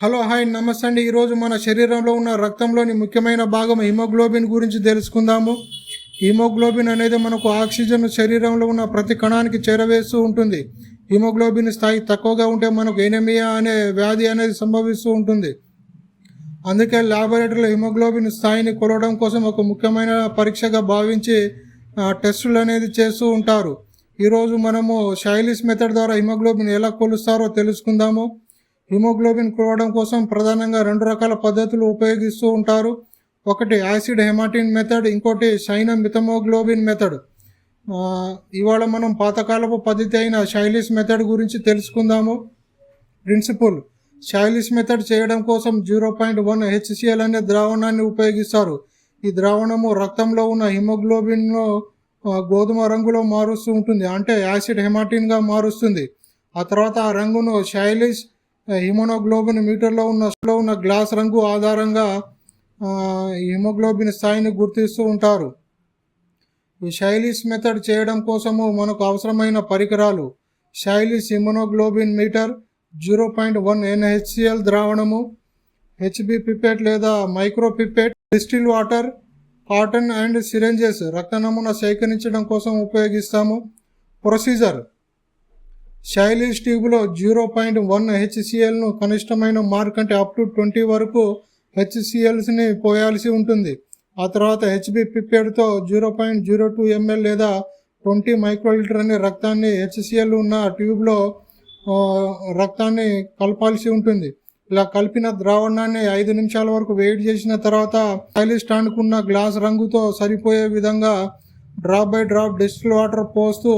Hello hi నమస్తే అండి. ఈరోజు మన శరీరంలో ఉన్న రక్తంలోని ముఖ్యమైన భాగం హిమోగ్లోబిన్ గురించి తెలుసుకుందాము. హిమోగ్లోబిన్ అనేది మనకు ఆక్సిజన్ శరీరంలో ఉన్న ప్రతి కణానికి చేరవేస్తూ ఉంటుంది. హిమోగ్లోబిన్ స్థాయి తక్కువగా ఉంటే మనకు ఎనమియా అనే వ్యాధి అనేది సంభవిస్తూ ఉంటుంది. అందుకే ల్యాబొరేటరీలో హిమోగ్లోబిన్ స్థాయిని కొలవడం కోసం ఒక ముఖ్యమైన పరీక్షగా భావించి టెస్టులు అనేది చేస్తూ ఉంటారు. ఈరోజు మనము షైలిస్ మెథడ్ ద్వారా హిమోగ్లోబిన్ ఎలా కొలుస్తారో తెలుసుకుందాము. హిమోగ్లోబిన్ కొలవడం కోసం ప్రధానంగా రెండు రకాల పద్ధతులు ఉపయోగిస్తూ ఉంటారు. ఒకటి యాసిడ్ హెమాటిన్ మెథడ్ ఇంకోటి సైన మిథమోగ్లోబిన్ మెథడ్. ఇవాళ మనం పాతకాలపు పద్ధతి అయిన శైలిస్ మెథడ్ గురించి తెలుసుకుందాము. ప్రిన్సిపల్ శైలిస్ మెథడ్ చేయడం కోసం జీరో పాయింట్ వన్ హెచ్సిఎల్ అనే ద్రావణాన్ని ఉపయోగిస్తారు. ఈ ద్రావణము రక్తంలో ఉన్న హిమోగ్లోబిన్ను గోధుమ రంగులో మారుస్తూ ఉంటుంది. అంటే యాసిడ్ హెమాటిన్గా మారుస్తుంది. ఆ తర్వాత ఆ రంగును షైలిస్ హిమోనోగ్లోబిన్ మీటర్లో ఉన్న లో ఉన్న గ్లాస్ రంగు ఆధారంగా హిమోగ్లోబిన్ స్థాయిని గుర్తిస్తూ ఉంటారు. ఈ షైలిస్ మెథడ్ చేయడం కోసము మనకు అవసరమైన పరికరాలు Sahli's haemoglobin meter zero point one N HCl ద్రావణము Hb pipette లేదా micro pipette distil water cotton and syringes రక్త నమూనా సేకరించడం కోసం ఉపయోగిస్తాము. ప్రొసీజర్ షైలిస్ ట్యూబ్లో జీరో పాయింట్ వన్ హెచ్సిఎల్ను కనిష్టమైన మార్క్ అంటే అప్ టు ట్వంటీ వరకు హెచ్సిఎల్స్ని పోయాల్సి ఉంటుంది. ఆ తర్వాత Hb పిప్పేడ్తో zero point zero two ml లేదా ట్వంటీ మైక్రోలీటర్ అనే రక్తాన్ని హెచ్సిఎల్ ఉన్న ట్యూబ్లో రక్తాన్ని కలపాల్సి ఉంటుంది. ఇలా కలిపిన ద్రావణాన్ని ఐదు నిమిషాల వరకు వెయిట్ చేసిన తర్వాత ఖాళీ స్టాండ్కు ఉన్న గ్లాస్ రంగుతో సరిపోయే విధంగా drop by drop distil water పోస్తూ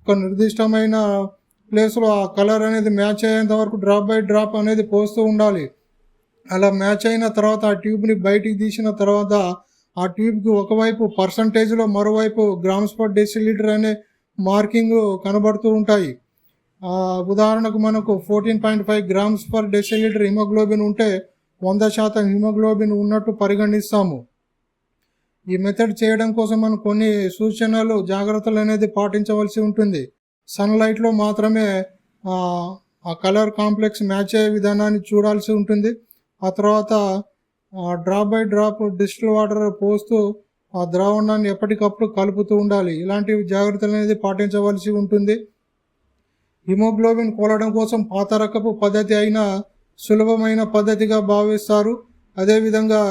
ఒక నిర్దిష్టమైన ప్లేస్లో ఆ కలర్ అనేది మ్యాచ్ అయ్యేంత వరకు డ్రాప్ బై డ్రాప్ అనేది పోస్తూ ఉండాలి. అలా మ్యాచ్ అయిన తర్వాత ఆ ట్యూబ్ని బయటికి తీసిన తర్వాత ఆ ట్యూబ్కి ఒకవైపు పర్సంటేజ్లో మరోవైపు గ్రామ్స్ పర్ డెసిలీటర్ అనే మార్కింగ్ కనబడుతూ ఉంటాయి. ఉదాహరణకు మనకు fourteen point five grams per decilitre haemoglobin ఉంటే వంద శాతం హిమోగ్లోబిన్ ఉన్నట్టు పరిగణిస్తాము. ఈ మెథడ్ చేయడం కోసం మనం కొన్ని సూచనలు జాగ్రత్తలు అనేది పాటించవలసి ఉంటుంది. సన్లైట్లో మాత్రమే ఆ, కలర్ కాంప్లెక్స్ మ్యాచ్ అయ్యే విధానాన్ని చూడాల్సి ఉంటుంది. ఆ తర్వాత drop by drop distil water పోస్తూ ఆ ద్రావణాన్ని ఎప్పటికప్పుడు కలుపుతూ ఉండాలి. ఇలాంటి జాగ్రత్తలు అనేది పాటించవలసి ఉంటుంది. హిమోగ్లోబిన్ కోలడం కోసం పాత రకపు పద్ధతి అయిన సులభమైన పద్ధతిగా భావిస్తారు. అదేవిధంగా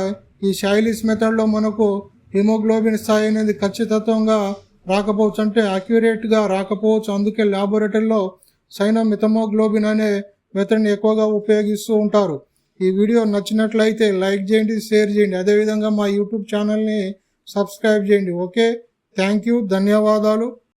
ఈ షైలిస్ మెథడ్లో మనకు హిమోగ్లోబిన్ స్థాయి అనేది ఖచ్చితత్వంగా రాకపోవచ్చు అంటే అక్యురేట్గా రాకపోవచ్చు. అందుకే ల్యాబొరేటరీలో సైనా మిథమోగ్లోబిన్ అనే మెథడ్ని ఎక్కువగా ఉపయోగిస్తూ ఉంటారు. ఈ వీడియో నచ్చినట్లయితే లైక్ చేయండి షేర్ చేయండి. అదేవిధంగా మా యూట్యూబ్ ఛానల్ని సబ్స్క్రైబ్ చేయండి. ఓకే? థ్యాంక్ యూ ధన్యవాదాలు.